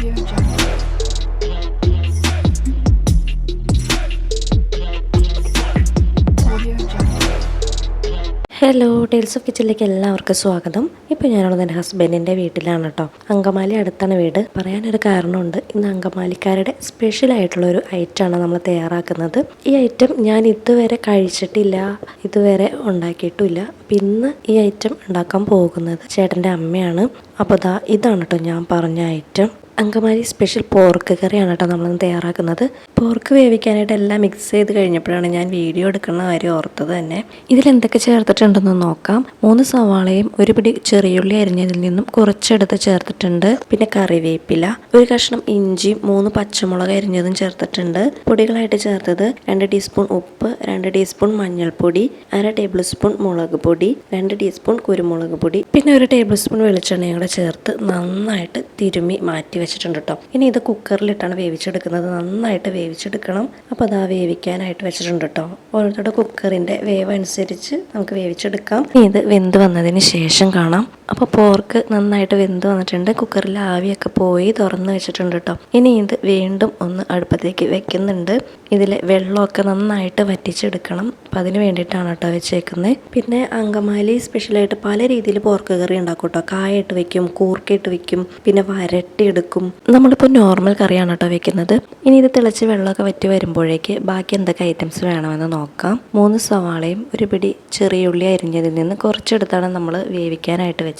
Hello tales of കിച്ചണിലേക്ക് എല്ലാവർക്കും സ്വാഗതം. ഇപ്പോൾ ഞാനുള്ളത് എന്റെ ഹസ്ബൻഡിന്റെ വീട്ടിലാണ് കേട്ടോ അങ്കമാലി അടുത്താണ് വീട്. പറയാനൊരു കാരണമുണ്ട്. ഇന്ന് അങ്കമാലിക്കാരുടെ സ്പെഷ്യൽ ആയിട്ടുള്ള ഒരു ഐറ്റമാണ് നമ്മൾ തയ്യാറാക്കുന്നത്. ഈ ഐറ്റം ഞാൻ ഇതുവരെ കഴിച്ചിട്ടില്ല. ഇതുവരെ ഉണ്ടാക്കിയിട്ടില്ല. അപ്പം ഈ ഐറ്റം ഉണ്ടാക്കാൻ പോകുന്നത് ചേട്ടന്റെ അമ്മയാണ്. അപ്പോൾ ഇതാണ് കേട്ടോ ഞാൻ പറഞ്ഞ ഐറ്റം അങ്കമാലി സ്പെഷ്യൽ പോർക്ക് കറിയാണ് കേട്ടോ നമ്മൾ തയ്യാറാക്കുന്നത്. പോർക്ക് വേവിക്കാനായിട്ട് എല്ലാം മിക്സ് ചെയ്ത് കഴിഞ്ഞപ്പോഴാണ് ഞാൻ വീഡിയോ എടുക്കുന്ന കാര്യം ഓർത്തത് തന്നെ. ഇതിൽ എന്തൊക്കെ ചേർത്തിട്ടുണ്ടെന്ന് നോക്കാം. മൂന്ന് സവാളയും ഒരു പിടി ചെറിയുള്ളി അരിഞ്ഞതിൽ നിന്നും കുറച്ചെടുത്ത് ചേർത്തിട്ടുണ്ട്. പിന്നെ കറിവേപ്പില ഒരു കഷ്ണം ഇഞ്ചി മൂന്ന് പച്ചമുളക് അരിഞ്ഞതും ചേർത്തിട്ടുണ്ട്. പൊടികളായിട്ട് ചേർത്തത് രണ്ട് ടീസ്പൂൺ ഉപ്പ് രണ്ട് ടീസ്പൂൺ മഞ്ഞൾപ്പൊടി അര ടേബിൾ സ്പൂൺ മുളക് പൊടി രണ്ട് ടീസ്പൂൺ കുരുമുളക് പൊടി പിന്നെ ഒരു ടേബിൾ സ്പൂൺ വെളിച്ചെണ്ണയും കൂടെ ചേർത്ത് നന്നായിട്ട് തിരുമി മാറ്റി വെച്ചിട്ടുണ്ട് കേട്ടോ ഇനി ഇത് കുക്കറിലിട്ടാണ് വേവിച്ചെടുക്കുന്നത്. നന്നായിട്ട് വേവിച്ചെടുക്കണം. അപ്പോൾ അതാ വേവിക്കാനായിട്ട് വെച്ചിട്ടുണ്ട് കേട്ടോ ഓരോരുത്തരുടെ കുക്കറിന്റെ വേവ് അനുസരിച്ച് നമുക്ക് വേവിച്ചെടുക്കാം. ഇത് വെന്ത് വന്നതിന് ശേഷം കാണാം. അപ്പോൾ പോർക്ക് നന്നായിട്ട് വെന്ത് വന്നിട്ടുണ്ട്. കുക്കറിൽ ആവിയൊക്കെ പോയി തുറന്ന് വെച്ചിട്ടുണ്ട് കേട്ടോ ഇനി ഇത് വീണ്ടും ഒന്ന് അടുപ്പത്തേക്ക് വെക്കുന്നുണ്ട്. ഇതിൽ വെള്ളമൊക്കെ നന്നായിട്ട് വറ്റിച്ചെടുക്കണം. അപ്പം അതിന് വേണ്ടിയിട്ടാണ് കേട്ടോ വെച്ചേക്കുന്നത് പിന്നെ അങ്കമാലി സ്പെഷ്യലായിട്ട് പല രീതിയിൽ പോർക്ക് കറി ഉണ്ടാക്കും കേട്ടോ കായയിട്ട് വെക്കും കൂർക്കയിട്ട് വെക്കും പിന്നെ വരട്ടി എടുക്കും നമ്മളിപ്പോൾ നോർമൽ കറിയാണ് കേട്ടോ വെക്കുന്നത്. ഇനി ഇത് തിളച്ച് വെള്ളമൊക്കെ വറ്റി വരുമ്പോഴേക്ക് ബാക്കി എന്തൊക്കെ ഐറ്റംസ് വേണമെന്ന് നോക്കാം. മൂന്ന് സവാളയും ഒരു പിടി ചെറിയ ഉള്ളി അരിഞ്ഞതിൽ നിന്ന് കുറച്ചെടുത്താണ് നമ്മൾ വേവിക്കാനായിട്ട് വെച്ചത്.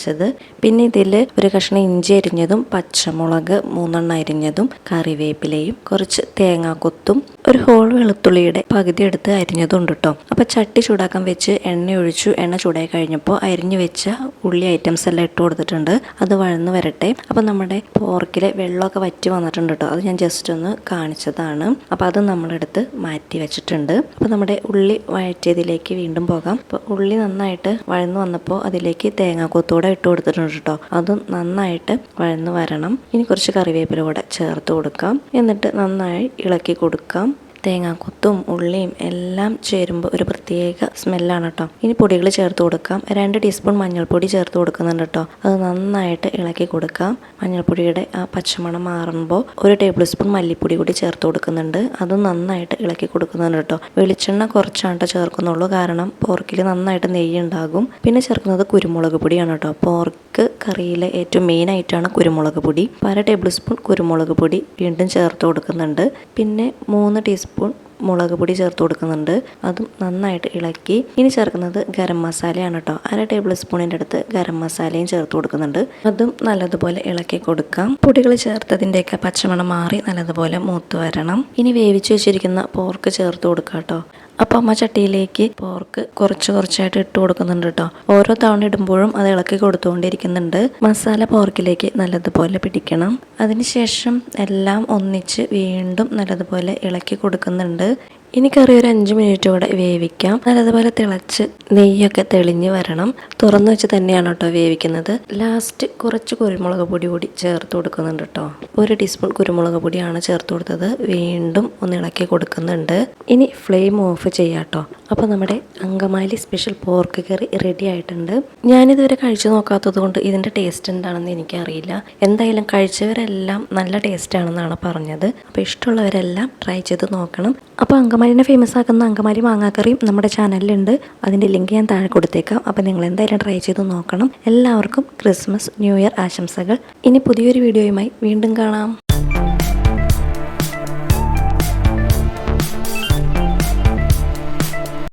പിന്നെ ഇതിൽ ഒരു കഷ്ണം ഇഞ്ചി അരിഞ്ഞതും പച്ചമുളക് മൂന്നെണ്ണം അരിഞ്ഞതും കറിവേപ്പിലയും കുറച്ച് തേങ്ങാക്കൊത്തും ഒരു ഹോൾ വെളുത്തുള്ളിയുടെ പകുതി എടുത്ത് അരിഞ്ഞതും ഉണ്ട് കേട്ടോ അപ്പോൾ ചട്ടി ചൂടാക്കാൻ വെച്ച് എണ്ണ ഒഴിച്ചു. എണ്ണ ചൂടായി കഴിഞ്ഞപ്പോൾ അരിഞ്ഞു വെച്ച ഉള്ളി ഐറ്റംസ് എല്ലാം ഇട്ട് കൊടുത്തിട്ടുണ്ട്. അത് വഴന്ന് വരട്ടെ. അപ്പോൾ നമ്മുടെ പോർക്കിലെ വെള്ളമൊക്കെ വറ്റി വന്നിട്ടുണ്ട് കേട്ടോ അത് ഞാൻ ജസ്റ്റ് ഒന്ന് കാണിച്ചതാണ്. അപ്പോൾ അത് നമ്മളെടുത്ത് മാറ്റി വെച്ചിട്ടുണ്ട്. അപ്പോൾ നമ്മുടെ ഉള്ളി വഴറ്റിയതിലേക്ക് വീണ്ടും പോകാം. അപ്പോൾ ഉള്ളി നന്നായിട്ട് വഴന്ന് വന്നപ്പോൾ അതിലേക്ക് തേങ്ങാക്കൊത്തൂടെ ഇട്ട് കൊടുത്തിട്ടുണ്ട് കേട്ടോ അതും നന്നായിട്ട് വഴന്ന് വരണം. ഇനി കുറച്ച് കറിവേപ്പില കൂടെ ചേർത്ത് കൊടുക്കാം. എന്നിട്ട് നന്നായി ഇളക്കി കൊടുക്കാം. തേങ്ങാക്കൊത്തും ഉള്ളിയും എല്ലാം ചേരുമ്പോൾ ഒരു പ്രത്യേക സ്മെല്ലാണ് കേട്ടോ ഇനി പൊടികൾ ചേർത്ത് കൊടുക്കാം. രണ്ട് ടീസ്പൂൺ മഞ്ഞൾപ്പൊടി ചേർത്ത് കൊടുക്കുന്നുണ്ട് കേട്ടോ അത് നന്നായിട്ട് ഇളക്കി കൊടുക്കാം. മഞ്ഞൾപ്പൊടിയുടെ ആ പച്ചമണം മാറുമ്പോൾ ഒരു ടേബിൾ സ്പൂൺ മല്ലിപ്പൊടി കൂടി ചേർത്ത് കൊടുക്കുന്നുണ്ട്. അത് നന്നായിട്ട് ഇളക്കി കൊടുക്കുന്നുണ്ട് കേട്ടോ വെളിച്ചെണ്ണ കുറച്ചാണ് കേട്ടോ ചേർക്കുന്നുള്ളൂ. കാരണം പോർക്കിൽ നന്നായിട്ട് നെയ്യ് ഉണ്ടാകും പിന്നെ ചേർക്കുന്നത് കുരുമുളക് പൊടിയാണ് കേട്ടോ പോർക്ക് കറിയിലെ ഏറ്റവും മെയിൻ ആയിട്ടാണ് കുരുമുളക് പൊടി. അര ടേബിൾ സ്പൂൺ കുരുമുളക് പൊടി വീണ്ടും ചേർത്ത് കൊടുക്കുന്നുണ്ട്. പിന്നെ മൂന്ന് ടീസ്പൂൺ por മുളക് പൊടി ചേർത്ത് കൊടുക്കുന്നുണ്ട്. അതും നന്നായിട്ട് ഇളക്കി. ഇനി ചേർക്കുന്നത് ഗരം മസാലയാണ് കേട്ടോ അര ടേബിൾ സ്പൂണിന്റെ അടുത്ത് ഗരം മസാലയും ചേർത്ത് കൊടുക്കുന്നുണ്ട്. അതും നല്ലതുപോലെ ഇളക്കി കൊടുക്കാം. പൊടികൾ ചേർത്തതിന്റെയൊക്കെ പച്ചമണം മാറി നല്ലതുപോലെ മൂത്ത് വരണം. ഇനി വേവിച്ച് വെച്ചിരിക്കുന്ന പോർക്ക് ചേർത്ത് കൊടുക്കാം കേട്ടോ അപ്പം അമ്മ ചട്ടിയിലേക്ക് പോർക്ക് കുറച്ച് കുറച്ചായിട്ട് ഇട്ട് കൊടുക്കുന്നുണ്ട് കേട്ടോ ഓരോ തവണ ഇടുമ്പോഴും അത് ഇളക്കി കൊടുത്തുകൊണ്ടിരിക്കുന്നുണ്ട്. മസാല പോർക്കിലേക്ക് നല്ലതുപോലെ പിടിക്കണം. അതിനുശേഷം എല്ലാം ഒന്നിച്ച് വീണ്ടും നല്ലതുപോലെ ഇളക്കി കൊടുക്കുന്നുണ്ട്. え? ഇനി കറി ഒരു അഞ്ച് മിനിറ്റ് കൂടെ വേവിക്കാം. നല്ലതുപോലെ തിളച്ച് നെയ്യൊക്കെ തെളിഞ്ഞ് വരണം. തുറന്നു വെച്ച് തന്നെയാണ് കേട്ടോ വേവിക്കുന്നത്. ലാസ്റ്റ് കുറച്ച് കുരുമുളക് പൊടി കൂടി ചേർത്ത് കൊടുക്കുന്നുണ്ട് കേട്ടോ. ഒരു ടീസ്പൂൺ കുരുമുളക് പൊടിയാണ് ചേർത്ത് കൊടുത്തത്. വീണ്ടും ഒന്ന് ഇളക്കി കൊടുക്കുന്നുണ്ട്. ഇനി ഫ്ലെയിം ഓഫ് ചെയ്യാം കേട്ടോ. അപ്പോൾ നമ്മുടെ Angamaly special pork curry ready ആയിട്ടുണ്ട്. ഞാനിതുവരെ കഴിച്ചു നോക്കാത്തത് കൊണ്ട് ഇതിന്റെ ടേസ്റ്റ് എന്താണെന്ന് എനിക്കറിയില്ല. എന്തായാലും കഴിച്ചവരെല്ലാം നല്ല ടേസ്റ്റ് ആണെന്നാണ് പറഞ്ഞത്. അപ്പോൾ ഇഷ്ടമുള്ളവരെല്ലാം ട്രൈ ചെയ്ത് നോക്കണം. അപ്പോൾ അങ്കമാലിനെ ഫേമസ് ആക്കുന്ന അങ്കമാലി മാങ്ങാക്കറിയും നമ്മുടെ ചാനലിലുണ്ട് അതിന്റെ ലിങ്ക് ഞാൻ താഴെ കൊടുത്തേക്കാം. അപ്പോൾ നിങ്ങൾ എന്തായാലും ട്രൈ ചെയ്ത് നോക്കണം. എല്ലാവർക്കും ക്രിസ്മസ് ന്യൂ ഇയർ ആശംസകൾ. ഇനി പുതിയൊരു വീഡിയോയുമായി വീണ്ടും കാണാം.